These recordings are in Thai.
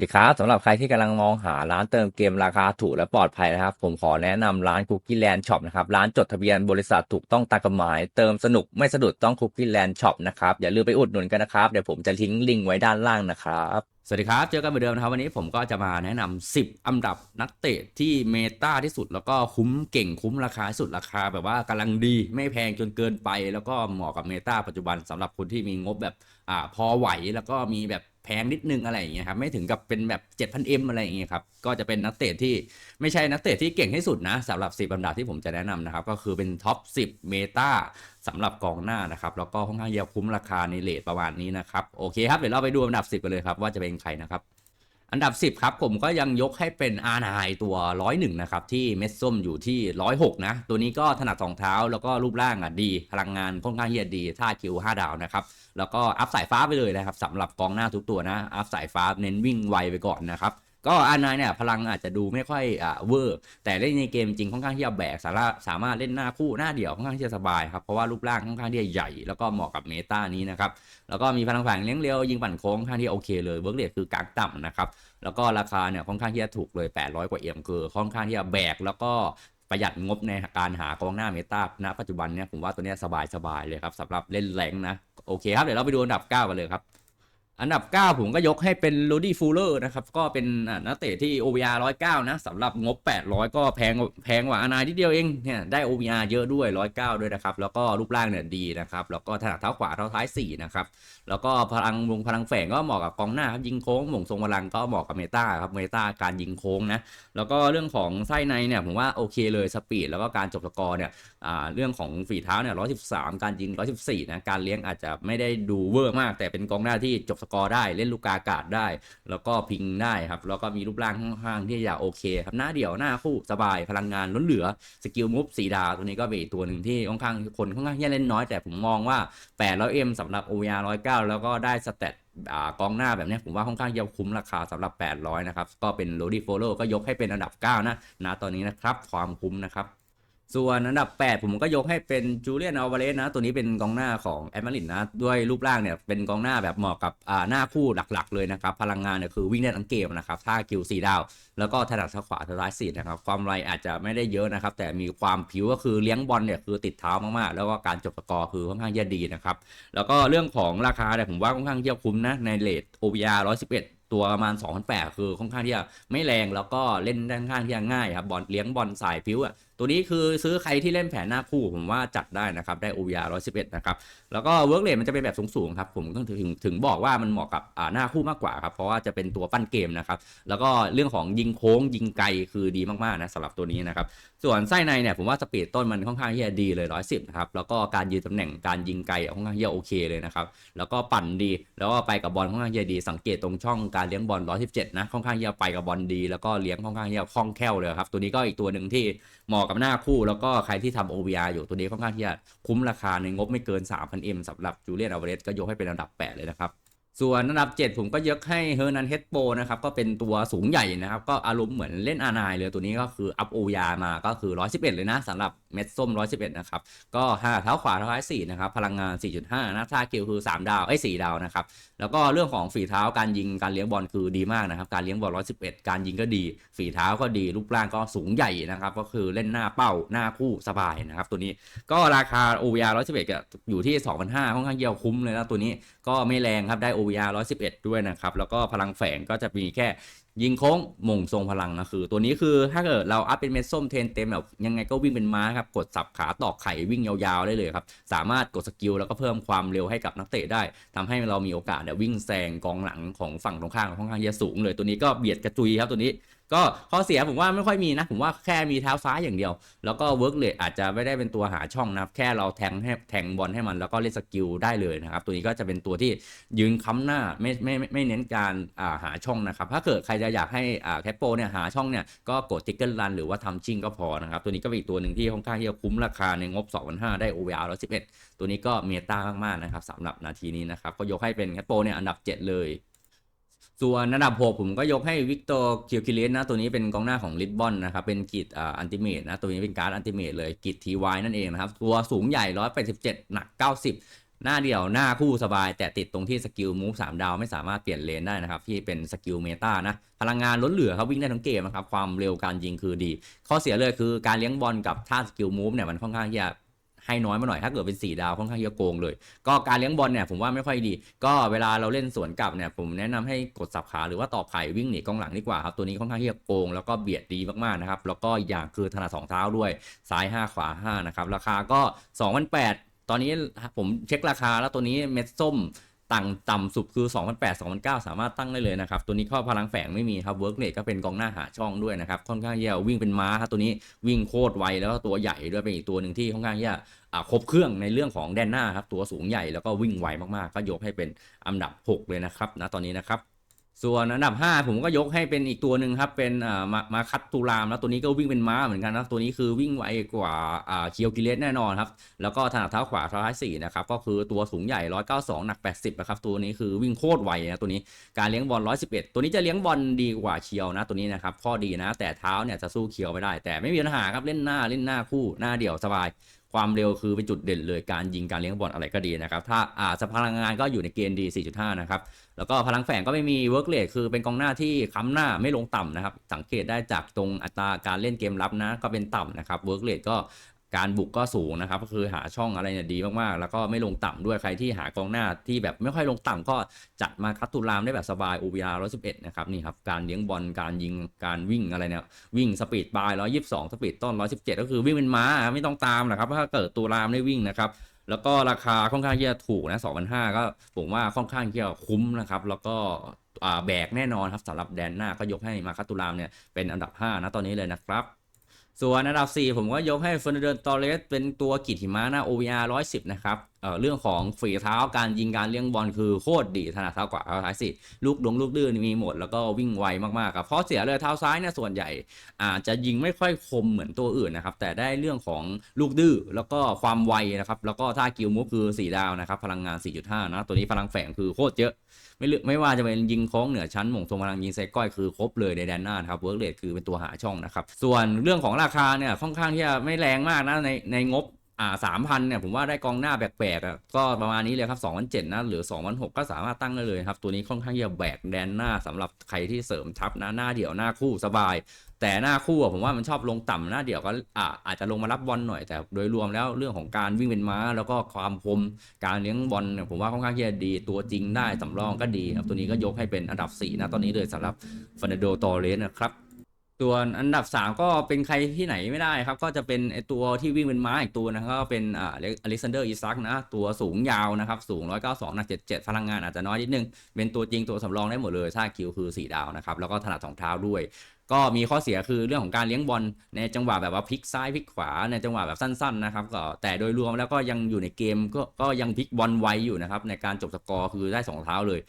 สวัสดีครับสำหรับใครที่กำลังมองหาร้านเติมเกมราคาถูกและปลอดภัยนะครับ ผมขอแนะนำร้าน Cookie Land Shop นะครับ ร้านจดทะเบียนบริษัทถูกต้องตามกฎหมาย เติมสนุกไม่สะดุดต้อง Cookie Land Shop นะครับ อย่าลืมไปอุดหนุนกันนะครับ เดี๋ยวผมจะทิ้งลิงก์ไว้ด้านล่างนะครับ สวัสดีครับ เจอกันเหมือนเดิมนะครับ วันนี้ผมก็จะมาแนะนำ10 อันดับนักเตะที่เมตาที่สุด แล้วก็คุ้มเก่งคุ้มราคาสุดราคา แบบว่ากำลังดีไม่แพงจนเกินไป แล้วก็เหมาะกับเมตาปัจจุบันสำหรับคนที่มีงบแบบอ่าพอไหวแล้วก็มีแบบ งนิดนึงอะไรอย่างเงี้ยครับไม่ถึงกับเป็นแบบ 7,000M อะไรอย่างเงี้ยครับก็จะเป็นนักเตะที่ไม่ใช่นักเตะที่เก่งที่สุดนะสำหรับ 10อันดับที่ผมจะแนะนำนะครับก็คือเป็นท็อป 10 เมตาสำหรับกองหน้านะครับแล้วก็ค่อนข้างเยอะคุ้มราคาในเลทประมาณนี้นะครับโอเคครับเดี๋ยวเราไปดูอันดับ 10 กันเลยครับว่าจะเป็นใครนะครับ อันดับ 10 ครับ ผมก็ยังยกให้เป็นอาร์ไนตัว 101 นะครับ ที่เม็ดส้มอยู่ที่ 106 นะ ตัวนี้ก็ถนัดสองเท้าแล้วก็รูปร่างอะดี พลังงานค่อนข้างที่จะดีท่าคิว 5 ดาวนะครับ แล้วก็อัพสายฟ้าไปเลยนะครับสำหรับกองหน้าทุกตัวนะ อัพสายฟ้าเน้นวิ่งไวไปก่อนนะครับ ก็อาร์ไนเนี่ยพลังอาจจะดูไม่ค่อยอ่าเวอร์ แต่เล่นในเกมจริงค่อนข้างที่จะแบกสารถสามารถเล่นหน้าคู่หน้าเดี่ยวค่อนข้างที่จะสบายครับเพราะว่ารูปร่างค่อนข้างที่จะใหญ่แล้วก็เหมาะกับเมตานี้นะครับแล้วก็มีพลังแฝงเลี้ยงเร็วยิงปั่นโค้งค่อนข้างที่โอเคเลยเวิร์กเรทคือกลางต่ำนะครับแล้วก็ราคาเนี่ยค่อนข้างที่จะถูกเลย 800 กว่าเอ็มคือค่อนข้างที่จะแบกแล้วก็ประหยัดงบในการหากองหน้าเมตาณปัจจุบันเนี่ยผมว่าตัวนี้สบายๆเลยครับสำหรับเล่นแรงนะโอเคครับเดี๋ยวเราไปดูอันดับ 9 กันเลยครับ อันดับ 9 ผมก็ยกให้เป็นโรดี้ฟูลเลอร์นะครับ ก็เป็นนักเตะที่ OVR 109 นะสำหรับงบ 800 ก็แพงแพงกว่าอานาทีเดียวเองเนี่ยได้ OVR เยอะด้วย 109 ด้วยนะครับ แล้วก็รูปร่างเนี่ยดีนะครับ แล้วก็ถนัดเท้าขวาเท้าท้าย 4 นะครับ แล้วก็พลังวงพลังแฝงก็เหมาะกับกองหน้าครับยิงโค้งหม่งทรงพลังก็เหมาะกับเมตาครับเมตาการยิงโค้งนะแล้วก็เรื่องของไส้ในเนี่ยผมว่าโอเคเลยสปีดแล้วก็การจบสกอร์เนี่ยเรื่องของฝีเท้าเนี่ย113 การยิง 114นะการเลี้ยงอาจจะไม่ได้ดูเวอร์มาก แต่เป็นกองหน้าที่จบสกอร์ได้เล่นลูกกาอากาศได้ แล้วก็พิงได้ครับแล้วก็มีรูปร่างค่อนข้างที่จะโอเคครับหน้าเดี่ยวหน้าคู่สบายพลังงานล้นเหลือสกิลมูฟสีดาวตัวนี้ก็เป็นอีกตัวหนึ่งที่ค่อนข้างคนค่อนข้างที่จะเล่นน้อยแต่ผมมองว่า 800M สำหรับ OVR 109 แล้วก็ได้สเตตกองหน้าแบบนี้ผมว่าค่อนข้างจะคุ้มราคาสำหรับ 800 นะครับ ก็เป็น r o d y Follow ก็ยกให้เป็นอันดับ 9 นะนะตอนนี้นะครับ ความคุ้มนะครับ ส่วนอันดับ 8 ผมก็ยกให้เป็นจูเลียนอัลวาเรสนะ ตัวนี้เป็นกองหน้าของแอตมารินนะ ด้วยรูปร่างเนี่ยเป็นกองหน้าแบบเหมาะกับอ่าหน้าคู่หลักๆ เลยนะครับ พลังงานเนี่ยคือวิ่งได้ทั้งเกมนะครับท่าคิว4ดาว แล้วก็ถนัดซ้ายขวาทางซ้ายสี่นะครับ ความไรอาจจะไม่ได้เยอะนะครับ แต่มีความผิวก็คือเลี้ยงบอลเนี่ยคือติดเท้ามากๆ แล้วก็การจบสกอร์คือค่อนข้างจะดีนะครับ แล้วก็เรื่องของราคาเนี่ยผมว่าค่อนข้างที่จะคุ้มนะในเลท OVR 111ตัวประมาณ2,008คือค่อนข้างที่จะไม่แรงแล้วก็เล่นด้ค่อนข้างที่จะง่ายครับบอลเลี้ยงบอลสายผิวอะ ตัวนี้คือซื้อใครที่เล่นแผนหน้าคู่ผมว่าจัดได้นะครับ ได้ OVR 111 นะครับ แล้วก็เวิร์กเรทมันจะเป็นแบบสูงๆครับ ผมต้องถึงถึงบอกว่ามันเหมาะกับหน้าคู่มากกว่าครับ เพราะว่าจะเป็นตัวปั้นเกมนะครับ แล้วก็เรื่องของยิงโค้งยิงไกลคือดีมากๆนะสำหรับตัวนี้นะครับ ส่วนไส้ในเนี่ยผมว่าสปีดต้นมันค่อนข้างที่จะดีเลย 110 นะครับ แล้วก็การยืนตำแหน่งการยิงไกลค่อนข้างที่จะโอเคเลยนะครับ แล้วก็ปั่นดี แล้วก็ไปกับบอลค่อนข้างที่จะดี สังเกตตรงช่องการเลี้ยงบอล 117 นะ ค่อนข้างที่จะไปกับบอลดี แล้วก็เลี้ยงค่อนข้างที่จะคล่องแคล่วเลยครับ ตัวนี้ก็อีกตัวหนึ่งที่เหมาะกับหน้าคู่แล้วก็ใครที่ทำ OVR อยู่ตัวนี้ค่อนข้างที่จะคุ้มราคาในงบไม่เกิน 3,000M สำหรับจูเลียนอเวเรสก็ยกให้เป็นอันดับ 8 เลยนะครับ ส่วนอันดับ 7 ผมก็ยกให้เฮอร์นันเฮดโปนะครับ ก็เป็นตัวสูงใหญ่นะครับ ก็อารมณ์เหมือนเล่นอานายเลยตัวนี้ก็คืออัพโอยามาก็คือ 111 เลยนะสำหรับ เม็ดส้ม 111 นะครับ ก็หาเท้าขวาเท้าซ้าย4นะครับ พลังงาน 4.5 นะท่าคิวคือ 3 ดาวไอ้ย4ดาวนะครับ แล้วก็เรื่องของฝีเท้าการยิงการเลี้ยงบอลคือดีมากนะครับ การเลี้ยงบอล 111 การยิงก็ดี ฝีเท้าก็ดี รูปร่างก็สูงใหญ่นะครับ ก็คือเล่นหน้าเป้าหน้าคู่สบายนะครับ ตัวนี้ก็ราคา OVR 111ก็อยู่ที่ 2,500ค่อนข้างเยี่ยวคุ้มเลยนะตัวนี้ก็ไม่แรงครับได้ OVR 111 ด้วยนะครับ แล้วก็พลังแฝงก็จะมีแค่ ยิงโค้งมงทรงพลังนะคือ ตัวนี้คือถ้าเกิดเราอัพเป็นเม็ดส้มเทนเต็มแบบยังไงก็วิ่งเป็นม้าครับ กดสับขาตอกไข่วิ่งยาวๆได้เลยครับ สามารถกดสกิลแล้วก็เพิ่มความเร็วให้กับนักเตะได้ทำให้เรามีโอกาสเนี่ยวิ่งแซงกองหลังของฝั่งตรงข้ามค่อนข้างจะสูงเลยตัวนี้ก็เบียดกระจุยครับตัวนี้ ก็ข้อเสียผมว่าไม่ค่อยมีนะ ผมว่าแค่มีเท้าซ้ายอย่างเดียว แล้วก็เวิร์กเลทอาจจะไม่ได้เป็นตัวหาช่องนะครับ แค่เราแทงให้แทงบอลให้มันแล้วก็เล่นสกิลได้เลยนะครับ ตัวนี้ก็จะเป็นตัวที่ยืนค้ำหน้าไม่ไม่ไม่เน้นการอ่าหาช่องนะครับ ถ้าเกิดใครจะอยากให้อ่าแคปโปเนี่ยหาช่องเนี่ยก็กดติ๊กเกิลรันหรือว่าทำชิ่งก็พอนะครับ ตัวนี้ก็เป็นอีกตัวหนึ่งที่ค่อนข้างที่จะคุ้มราคาในงบ 2,500ได้ OVR 111 ตัวนี้ก็เมตามากๆนะครับสำหรับนาทีนี้นะครับก็ยกให้เป็นแคปโปเนี่ยอันดับ 7 เลย ส่วนอันดับ 6 ผมก็ยกให้วิกตอร์คิวคิเลสนะ ตัวนี้เป็นกองหน้าของลิสบอนนะครับ เป็นกิจอ่าอันติเมตนะ ตัวนี้เป็นการ์ดอันติเมตเลยกิจทีวนั่นเองนะครับ ตัวสูงใหญ่ 187 หนัก 90 หน้าเดี่ยวหน้าคู่สบาย แต่ติดตรงที่สกิลมูฟสามดาวไม่สามารถเปลี่ยนเลนได้นะครับ ที่เป็นสกิลเมตานะ พลังงานล้นเหลือครับวิ่งได้ทั้งเกมนะครับความเร็วการยิงคือดี ข้อเสียเลยคือการเลี้ยงบอลกับท่าสกิลมูฟเนี่ยมันค่อนข้างที่จะ ให้น้อยมาหน่อยถ้าเกิดเป็น 4 ดาวค่อนข้างที่จะโกงเลย ก็การเลี้ยงบอลเนี่ยผมว่าไม่ค่อยดี ก็เวลาเราเล่นสวนกลับเนี่ยผมแนะนำให้กดสับขาหรือว่าต่อไข่วิ่งหนีกองหลังดีกว่าครับตัวนี้ค่อนข้างที่จะโกงแล้วก็เบียดดีมากๆนะครับแล้วก็อย่างคือถนัดสองเท้าด้วยซ้าย 5 ขวา5นะครับราคาก็2,800ตอนนี้ผมเช็คราคาแล้วตัวนี้เม็ดส้ม ต่างต่ำสุดคือ 2008 2009 สามารถตั้งได้เลยนะครับ ตัวนี้ข้อพลังแฝงไม่มีครับเวิร์กเนตก็เป็นกองหน้าหาช่องด้วยนะครับ ค่อนข้างที่วิ่งเป็นม้าครับตัวนี้วิ่งโคตรไวแล้วก็ตัวใหญ่ด้วยเป็นอีกตัวหนึ่งที่ค่อนข้างที่จะอ่าครบเครื่องในเรื่องของแดนหน้าครับตัวสูงใหญ่แล้วก็วิ่งไวมากๆ ก็ยกให้เป็นอันดับ 6 เลยนะครับนะตอนนี้นะครับ ส่วนอันดับ 5 ผมก็ยกให้เป็นอีกตัวหนึ่งครับเป็นอ่ามามาคัตตูรามแล้วตัวนี้ก็วิ่งเป็นม้าเหมือนกันนะตัวนี้คือวิ่งไวกว่าอ่าเคียวกิเลสแน่นอนครับแล้วก็ถนัดเท้าขวาเท้าซ้ายสี่นะครับก็คือตัวสูงใหญ่ 192 หนัก 80นะครับตัวนี้คือวิ่งโคตรไวนะตัวนี้การเลี้ยงบอล111 ตัวนี้จะเลี้ยงบอลดีกว่าเคียวนะตัวนี้นะครับข้อดีนะแต่เท้าเนี่ยจะสู้เคียวไม่ได้ แต่ไม่มีปัญหาครับเล่นหน้าเล่นหน้าคู่หน้าเดี่ยวสบาย ความเร็วคือเป็นจุดเด่นเลยการยิงการเลี้ยงบอลอะไรก็ดีนะครับ ถ้าอ่าสพลังงานก็อยู่ในเกณฑ์ดี 4.5 นะครับ แล้วก็พลังแฝงก็ไม่มีเวิร์กเลทคือเป็นกองหน้าที่ค้ำหน้าไม่ลงต่ำนะครับ สังเกตได้จากตรงอัตราการเล่นเกมรับนะ ก็เป็นต่ำนะครับเวิร์กเลทก็ การบุกก็สูงนะครับ ก็คือหาช่องอะไรเนี่ยดีมากๆ แล้วก็ไม่ลงต่ำด้วยใครที่หากองหน้าที่แบบไม่ค่อยลงต่ำก็จัดมาคัตตุรามได้แบบสบาย OBR 111นะครับนี่ครับการเลี้ยงบอลการยิงการวิ่งอะไรเนี่ยวิ่งสปีดบาย122สปีดต้น117ก็คือวิ่งเป็นม้าไม่ต้องตามนะครับถ้าเกิดตุรามได้วิ่งนะครับแล้วก็ราคาค่อนข้างที่จะถูกนะ2,500 ก็ผมว่าค่อนข้างที่จะคุ้มนะครับ แล้วก็แบกแน่นอนครับสำหรับแดนหน้าก็ยกให้มาคาตุรามเนี่ยเป็นอันดับ 5 นะตอนนี้เลยนะครับ ส่วนอันดับ 4 ผมก็ยกให้เฟอร์นันเดนตอเรสเป็นตัวกิจหิมะนะ OVR 110 นะครับ เรื่องของฝีเท้าการยิงการเลี้ยงบอลคือโคตรดีถนัดเท้าขวาเท้าซ้ายสิลูกดงลูกดื้อนี่มีหมดแล้วก็วิ่งไวมากๆครับเพราะเสียเลยเท้าซ้ายเนี่ยส่วนใหญ่อาจจะยิงไม่ค่อยคมเหมือนตัวอื่นนะครับแต่ได้เรื่องของลูกดื้อแล้วก็ความไวนะครับแล้วก็ท่ากิลมุกคือ 4 ดาวนะครับพลังงาน 4.5 นะตัวนี้พลังแฝงคือโคตรเยอะไม่เลือกไม่ว่าจะเป็นยิงโค้งเหนือชั้นหม่งทรงพลังยิงไซก้อยคือครบเลยในแดนหน้านครับเวิร์กเลทคือเป็นตัวหาช่องนะครับส่วนเรื่องของราคาเนี่ยค่อนข้างที่จะไม่แรงมากนะในในงบ อ่าสามพันเนี่ยผมว่าได้กองหน้าแปลกๆอะก็ประมาณนี้เลยครับสองพันเจ็ดนะหรือสองพันหกก็สามารถตั้งได้เลยครับ ตัวนี้ค่อนข้างจะแบกแดนหน้าสำหรับใครที่เสริมทัพนะหน้าเดี่ยวหน้าคู่สบาย แต่หน้าคู่ผมว่ามันชอบลงต่ำหน้าเดี่ยวก็อ่าอาจจะลงมารับบอลหน่อยแต่โดยรวมแล้วเรื่องของการวิ่งเป็นม้า แล้วก็ความคมการเลี้ยงบอลเนี่ยผมว่าค่อนข้างจะดีตัวจริงได้สำรองก็ดีครับตัวนี้ก็ยกให้เป็นอันดับ4นะตอนนี้เลยสำหรับฟ e นโดโดตอเรสนะครับ ส่วนอันดับ 3 ก็เป็นใครที่ไหนไม่ได้ครับ ก็จะเป็นไอตัวที่วิ่งเป็นม้าอีกตัวนะก็เป็นอ่าอเล็กซานเดอร์อิซักนะ ตัวสูงยาวนะครับ สูง 192หนัก77 พลังงานอาจจะน้อยนิดนึง เป็นตัวจริงตัวสำรองได้หมดเลยถ้าคิวคือ 4 ดาวนะครับ แล้วก็ถนัดสองเท้าด้วย ก็มีข้อเสียคือเรื่องของการเลี้ยงบอลในจังหวะแบบว่าพลิกซ้ายพลิกขวาในจังหวะแบบสั้นๆนะครับก็แต่โดยรวมแล้วก็ยังอยู่ในเกมก็ก็ยังพลิกบอลไวอยู่นะครับในการจบสกอร์คือได้สองเท้าเลย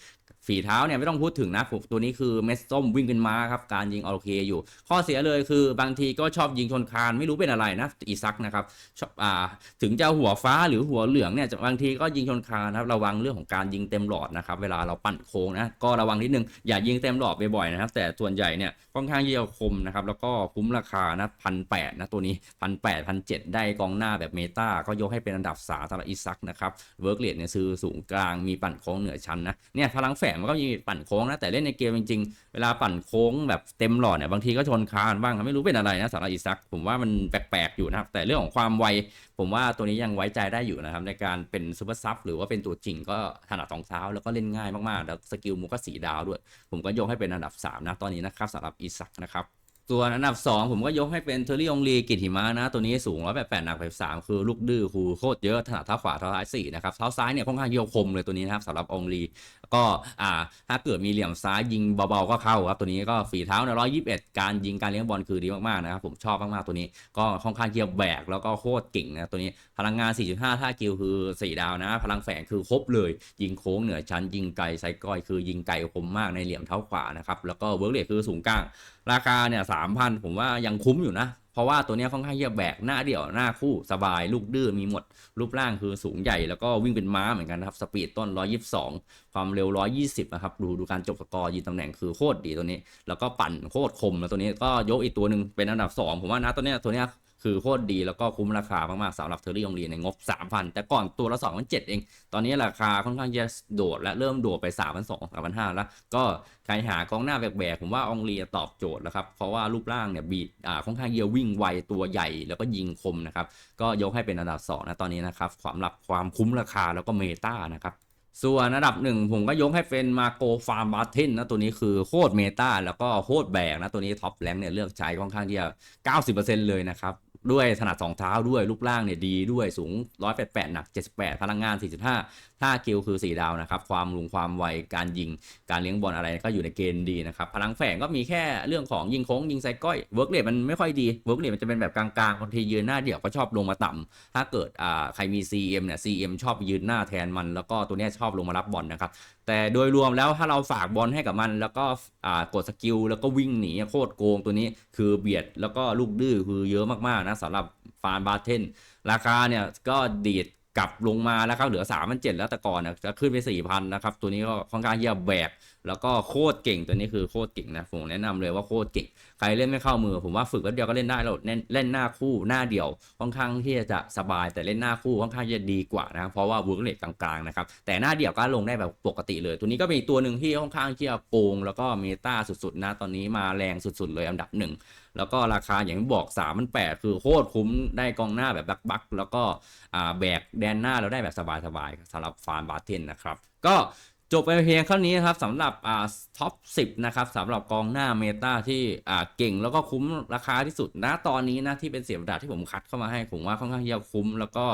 ฝีเท้าเนี่ยไม่ต้องพูดถึงนะตัวนี้คือเมสส้มวิ่งเป็นม้าครับการยิงโอเคอยู่ ข้อเสียเลยคือบางทีก็ชอบยิงชนคานไม่รู้เป็นอะไรนะอีซักนะครับชอบอ่าถึงจะหัวฟ้าหรือหัวเหลืองเนี่ยบางทีก็ยิงชนคานนะครับระวังเรื่องของการยิงเต็มหลอดนะครับเวลาเราปั่นโค้งนะก็ระวังนิดนึงอย่ายิงเต็มหลอดบ่อยๆนะครับแต่ส่วนใหญ่เนี่ยค่อนข้างที่จะคมนะครับแล้วก็คุ้มราคานะพันแปดนะตัวนี้พันแปดพันเจ็ดได้กองหน้าแบบเมตาก็ยกให้เป็นอันดับสามสำหรับอีซักนะครับเวิร์กเรทเนี่ยซื้อสูงกลางมีปั่นโค้งเหนือชั้นนะเนี่ยพลังแฝงมันก็มีปั่นโค้งนะแต่เล่นในเกมจริงๆ เวลาปั่นโค้งแบบเต็มหลอดเนี่ยบางทีก็ชนคานบ้างไม่รู้เป็นอะไรนะสำหรับอีซักผมว่ามันแปลกๆอยู่นะครับ แต่เรื่องของความไวผมว่าตัวนี้ยังไว้ใจได้อยู่นะครับ ในการเป็นซูเปอร์ซับหรือว่าเป็นตัวจริงก็ถนัดสองเท้าแล้วก็เล่นง่ายมากๆ แล้วสกิลมูก็สีดาวด้วย ผมก็ยกให้เป็นอันดับ 3 นะตอนนี้นะครับสำหรับอีซักนะครับส่วนอันดับ 2 ผมก็ยกให้เป็นเทอรี่องลีกิติมะนะ ตัวนี้สูง1 8 8หนักไป3คือลูกดื้อคูโคตรเยอะถนัดเท้าขวาเท้าซ้ายสี่นะครับเท้าซ้ายเนี่ยค่อนข้างเยี่ยวคมเลยตัวนี้นะครับสำหรับองลี ก็อ่าถ้าเกิดมีเหลี่ยมซ้ายยิงเบาๆก็เข้าครับตัวนี้ก็ฝีเท้าเนี่ยร้อยยี่สิบเอ็ดการยิงการเลี้ยงบอลคือดีมากๆนะครับผมชอบมากๆตัวนี้ ก็ค่อนข้างเยี่ยมแบกแล้วก็โคตรเก่งนะตัวนี้พลังงาน 4.5 ท่ากิลคือ4ดาวนะ พลังแฝงคือครบเลย ยิงโค้งเหนือชั้นยิงไกลไซก้อยคือยิงไกลคมมากในเหลี่ยมเท้าขวานะครับแล้วก็เวิร์กเรทคือสูงกลางราคาเนี่ยสามพันผมว่ายังคุ้มอยู่นะ เพราะว่าตัวนี้ค่อนข้างที่จะแบกหน้าเดี่ยวหน้าคู่สบาย ลูกดื้อมีหมด รูปร่างคือสูงใหญ่แล้วก็วิ่งเป็นม้าเหมือนกันนะครับ สปีดต้น 122 ความเร็ว 120 นะครับ ดูดูการจบสกอร์ยืนตำแหน่งคือโคตรดีตัวนี้ แล้วก็ปั่นโคตรคมแล้วตัวนี้ก็ยกอีกตัวหนึ่งเป็นอันดับ 2 ผมว่านะตัวนี้ตัวนี้ คือโคตรดีแล้วก็คุ้มราคามากๆสำหรับเทอร์รี่องลียนในงบ 3,000 แต่ก่อนตัวละ2,007เอง ตอนนี้ราคาค่อนข้างจะโดดและเริ่มโดดไป 3,200 3,500 แล้ว ก็ใครหากองหน้าแบกๆผมว่าองลียตอบโจทย์แล้วครับ เพราะว่ารูปร่างเนี่ยบีดอ่าค่อนข้างเยอะวิ่งไวตัวใหญ่แล้วก็ยิงคมนะครับ ก็ยกให้เป็นอันดับ2นะตอนนี้นะครับความหลับความคุ้มราคาแล้วก็เมตานะครับส่วนอันดับหนึ่งผมก็ยกให้เป็นมาโกฟาร์มบาร์เทนนะตัวนี้คือโคตรเมตาแล้วก็โคตรแบกนะตัวนี้ท็อปแรงเนี่ยเลือกใช้ค่อนข้างที่จะ90%เลยนะครับ ด้วยถนัดสองเท้าด้วยรูปร่างเนี่ยดีด้วยสูง 188 หนัก 78 พลังงาน 4.5ถ้ากิลคือ 4 ดาวนะครับ ความลุงความไวการยิงการเลี้ยงบอลอะไรก็อยู่ในเกณฑ์ดีนะครับ พลังแฝงก็มีแค่เรื่องของยิงโค้งยิงไซก้อยเวิร์กเรทมันไม่ค่อยดีเวิร์กเรทมันจะเป็นแบบกลางๆบางทียืนหน้าเดี่ยวก็ชอบลงมาต่ำถ้าเกิดอ่าใครมี CM เนี่ย CM ชอบยืนหน้าแทนมัน แล้วก็ตัวนี้ชอบลงมารับบอลนะครับแต่โดยรวมแล้วถ้าเราฝากบอลให้กับมัน แล้วก็กดสกิลแล้วก็วิ่งหนีโคตรโกงตัวนี้คือเบียดแล้วก็ลูกดื้อคือเยอะมากๆนะสำหรับฟานบาเทนราคาเนี่ยก็ดีดกลับลงมาแล้วครับเหลือ3 0 0แล้วแต่ก่อนนะจะขึ้นไป4ี่พันะครับ ตัวนี้ก็ค่อนข้างที่จะแบก แล้วก็โคตรเก่งตัวนี้คือโคตรเก่งนะผมแนะนำเลยว่าโคตรเก่ง ใครเล่นไม่เข้ามือ ผมว่าฝึกแป๊บเดียวก็เล่นได้แล้วเล่นเล่นหน้าคู่หน้าเดี่ยวค่อนข้างที่จะสบายแต่เล่นหน้าคู่ค่อนข้างจะดีกว่านะเพราะว่าเวิร์กเลทกลางๆนะครับแต่หน้าเดี่ยวก็ลงได้แบบปกติเลย ตัวนี้ก็เป็นอีตัวหนึ่งที่ค่อนข้างที่จะโกงแล้วก็เมตาสุดๆนะตอนนี้มาแรงสุดๆเลยอันดับหนึ่งแล้วก็ราคาอย่างที่บอก3ามมันแปดคือโคตรคุ้มได้กองหน้าแบบบักบักๆแล้วก็แบกแดนหน้าเราได้แบบสบายๆสำหรับฟาร์มบาร์เทนนะครับก็ จบไปเพียงเท่านี้นะครับสำหรับอ่าท็อป 10 นะครับสำหรับกองหน้าเมตาที่อ่าเก่งแล้วก็คุ้มราคาที่สุดนะตอนนี้นะที่เป็นเสียบดาที่ผมคัดเข้ามาให้ผมว่าค่อนข้างจะคุ้ม แล้วก็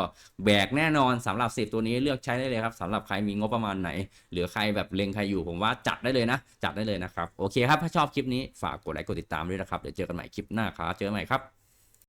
แบกแน่นอนสำหรับ 10 ตัวนี้เลือกใช้ได้เลยครับสำหรับใครมีงบประมาณไหน หรือใครแบบเล็งใครอยู่ผมว่าจัดได้เลยนะ จัดได้เลยนะครับ โอเคครับ ถ้าชอบคลิปนี้ฝากกดไลค์กดติดตามด้วยนะครับเดี๋ยวเจอกันใหม่คลิปหน้าครับเจอกันใหม่ครับ